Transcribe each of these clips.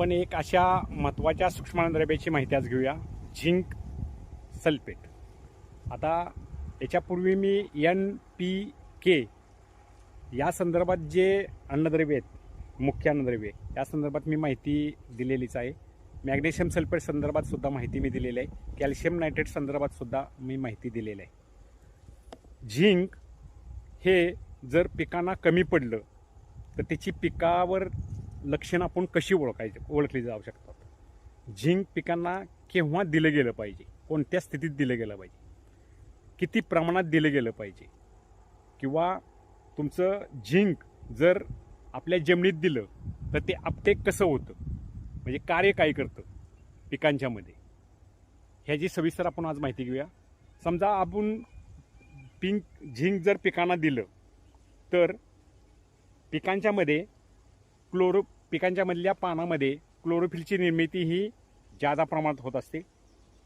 आपण एक अशा महत्त्वाच्या सूक्ष्मद्रव्याची माहिती आज घेऊया. Zinc sulphate. आता याच्यापूर्वी मी एन पी के या संदर्भात जे अन्नद्रव्य आहेत मुख्य अन्नद्रव्ये या संदर्भात मी माहिती दिलेलीच आहे. मॅग्नेशियम सल्फेट संदर्भात सुद्धा माहिती मी दिलेली आहे. कॅल्शियम नायट्रेट संदर्भात सुद्धा मी माहिती दिलेली आहे. झिंक हे जर पिकांना कमी पडलं तर त्याची पिकावर लक्षणं आपण कशी ओळखायची ओळखली जाऊ शकतात. झिंक पिकांना केव्हा दिलं गेलं पाहिजे कोणत्या स्थितीत दिलं गेलं पाहिजे किती प्रमाणात दिलं गेलं पाहिजे किंवा तुमचं झिंक जर आपल्या जमिनीत दिलं तर ते अपटेक कसं होतं? म्हणजे कार्य काय करतं पिकांच्यामध्ये? ह्याची सविस्तर आपण आज माहिती घेऊया. समजा आपण पिंक झिंक जर पिकांना दिलं तर पिकांच्यामध्ये क्लोरो पिकांच्यामधल्या पानामध्ये क्लोरोफिलची निर्मिती ही जादा प्रमाणात होत असते.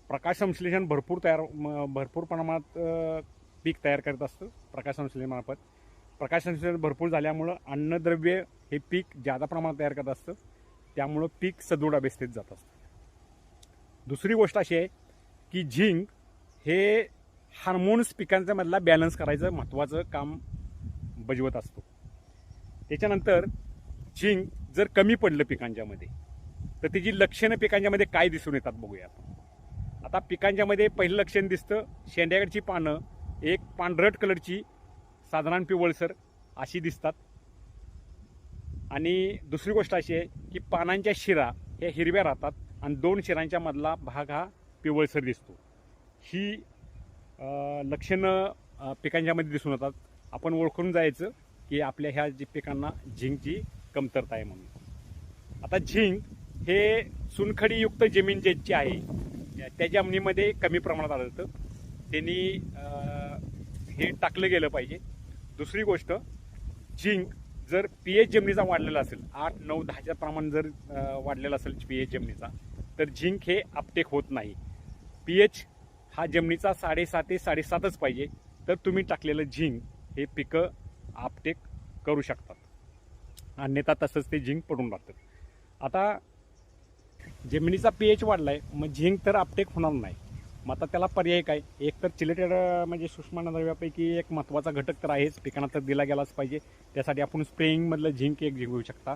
प्रकाश संश्लेषण भरपूर तयार म- भरपूर प्रमाणात पीक तयार करत असतं प्रकाश संश्लेषणामार्फत प्रकाश संश्लेषण भरपूर झाल्यामुळं अन्नद्रव्य हे पीक जादा प्रमाणात तयार करत असतं. त्यामुळं पीक सदृढ अवस्थेत जात असतं. दुसरी गोष्ट अशी आहे की झिंक हे हार्मोन्स पिकांच्या मधला बॅलन्स करायचं महत्त्वाचं काम बजवत असतो. त्याच्यानंतर झिंक जर कमी पडलं पिकांच्यामध्ये तर त्याची लक्षणं पिकांच्यामध्ये काय दिसून येतात बघूया आपण. आता पिकांच्यामध्ये पहिलं लक्षण दिसतं शेंड्याकडची पानं एक पांढरट कलरची साधारण पिवळसर अशी दिसतात. आणि दुसरी गोष्ट अशी आहे की पानांच्या शिरा ह्या हिरव्या राहतात आणि दोन शिरांच्या मधला भाग हा पिवळसर दिसतो. ही लक्षणं पिकांच्यामध्ये दिसून येतात. आपण ओळखून जायचं की आपल्या ह्या जी पिकांना झिंकची कमतरता आहे म्हणून. आता झिंक हे चुनखडीयुक्त जमीन ज्याची आहे त्या जमिनीमध्ये कमी प्रमाणात आढळतं त्यांनी हे टाकलं गेलं पाहिजे. दुसरी गोष्ट झिंक जर पी एच जमिनीचा वाढलेला असेल आठ नऊ दहाच्या प्रमाण जर वाढलेला असेल पी एच जमिनीचा तर झिंक हे अपटेक होत नाही. पी एच हा जमिनीचा साडेसात ते साडेसातच पाहिजे तर तुम्ही टाकलेलं झिंक हे पिकं आपटेक करू शकतात. अन्यथा तसंच ते झिंक पडून राहतं आता जमिनीचा पी एच आहे मग झिंक तर आपटेक होणार नाही. मग आता त्याला पर्याय काय? एक तर चिलेटेड म्हणजे सूक्ष्मद्रव्यापैकी एक महत्त्वाचा घटक तर आहेच. पिकांना तर दिला गेलाच पाहिजे. त्यासाठी आपण स्प्रेइंगमधलं झिंक एक घेऊ शकता.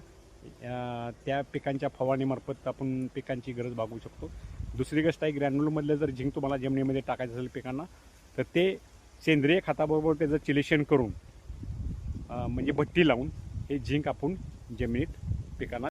त्या पिकांच्या फवारणीमार्फत आपण पिकांची गरज भागवू शकतो. दुसरी गोष्ट आहे ग्रॅन्युलमधलं जर झिंक तुम्हाला जमिनीमध्ये टाकायचं असेल पिकांना तर ते सेंद्रिय खताबरोबर त्याचं चिलेशन करून म्हणजे भट्टी लावून हे झिंक आपण जमिनीत पिकांना